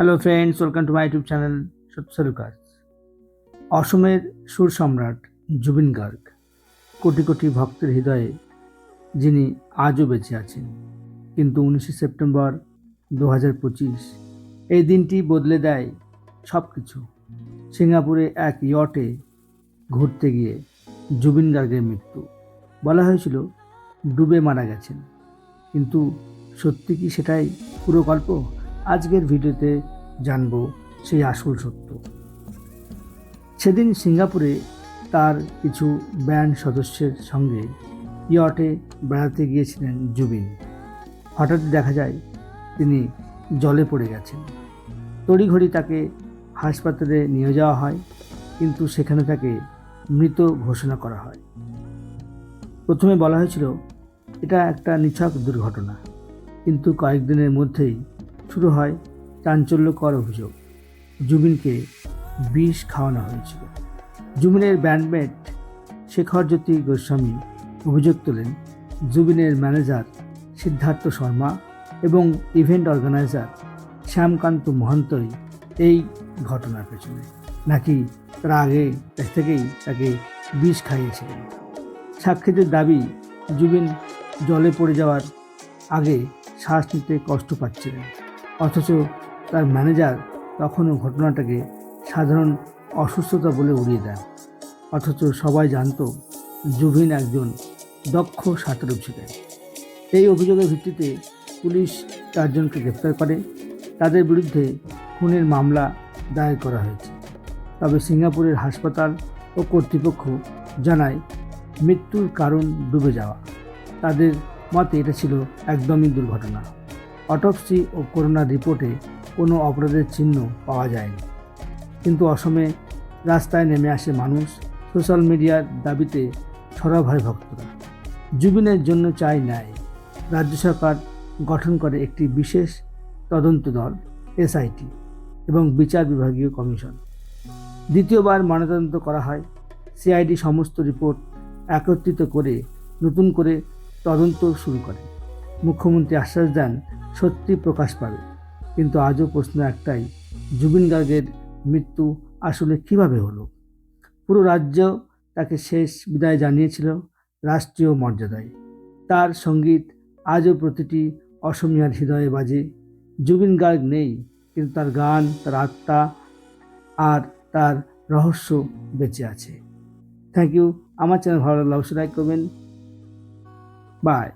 Hello friends welcome to my YouTube channel সত্যসালুকার অসমের সুর সম্রাট জুবিন গার্গ, কোটি কোটি ভক্তের হৃদয়ে যিনি আজও বেঁচে আছেন। কিন্তু উনিশে সেপ্টেম্বর দু পঁচিশ, এই দিনটি বদলে দেয় সব কিছু সিঙ্গাপুরে এক ইয়টে ঘুরতে গিয়ে জুবিন গার্গের মৃত্যু। বলা হয়েছিল, ডুবে মারা গেছেন। কিন্তু সত্যি কি সেটাই পুরো গল্প? আজকের ভিডিওতে জানব সেই আসল সত্য। সেদিন সিঙ্গাপুরে তার কিছু ব্যান্ড সদস্যের সঙ্গে ইয়টে বেড়াতে গিয়েছিলেন জুবিন। হঠাৎ দেখা যায়, তিনি জলে পড়ে গেছেন। তড়িঘড়ি তাকে হাসপাতালে নিয়ে যাওয়া হয়, কিন্তু সেখানে তাকে মৃত ঘোষণা করা হয়। প্রথমে বলা হয়েছিল, এটা একটা নিছক দুর্ঘটনা। কিন্তু কয়েকদিনের মধ্যেই শুরু হয় চাঞ্চল্যকর অভিযোগ। জুবিনকে বিষ খাওয়ানো হয়েছিল। জুবিনের ব্যান্ডমেট শেখর জ্যোতি গোস্বামী অভিযোগ তোলেন, জুবিনের ম্যানেজার সিদ্ধার্থ শর্মা এবং ইভেন্ট অর্গানাইজার শ্যামকান্ত মহন্তই এই ঘটনার পেছনে। নাকি তারা আগে থেকেই তাকে বিষ খাইয়েছিলেন? সাক্ষীদের দাবি, জুবিন জলে পড়ে যাওয়ার আগে শ্বাস নিতে কষ্ট পাচ্ছিলেন। অথচ তার ম্যানেজার তখনও ঘটনাটাকে সাধারণ অসুস্থতা বলে উড়িয়ে দেন অথচ সবাই জানত জুবিন একজন দক্ষ সাঁতারু ছিলেন এই অভিযোগের ভিত্তিতে পুলিশ চারজনকে গ্রেপ্তার করে। তাদের বিরুদ্ধে খুনের মামলা দায়ের করা হয়েছে। তবে সিঙ্গাপুরের হাসপাতাল ও কর্তৃপক্ষ জানায়, মৃত্যুর কারণ ডুবে যাওয়া। তাদের মতে এটা ছিল একদমই দুর্ঘটনা। অটপসি ও করোনা রিপোর্টে কোনো অপরাধের চিহ্ন পাওয়া যায়নি। কিন্তু অসমে রাস্তায় নেমে আসে মানুষ সোশ্যাল মিডিয়ার দাবিতে সরব হয় ভক্তরা। জুবিনের জন্য চাই ন্যায়, রাজ্য সরকার গঠন করে একটি বিশেষ তদন্ত দল, এসআইটি, এবং বিচার বিভাগীয় কমিশন। দ্বিতীয়বার ময়নাতদন্ত করা হয়। সিআইডি সমস্ত রিপোর্ট একত্রিত করে নতুন করে তদন্ত শুরু করে। মুখ্যমন্ত্রী আশ্বাস দেন সত্যি প্রকাশ পাবে। কিন্তু আজও প্রশ্ন একটাই, জুবিন গার্গের মৃত্যু আসলে কীভাবে হলো? পুরো রাজ্য তাকে শেষ বিদায় জানিয়েছিল রাষ্ট্রীয় মর্যাদায়। তার সংগীত আজও প্রতিটি অসমিয়ার হৃদয়ে বাজে। জুবিন গার্গ নেই, কিন্তু তার গান, তার আত্মা আর তার রহস্য বেঁচে আছে। Thank you. আমার চ্যানেল ভালো লাগলে অবশ্যই লাইক করবেন। বাই।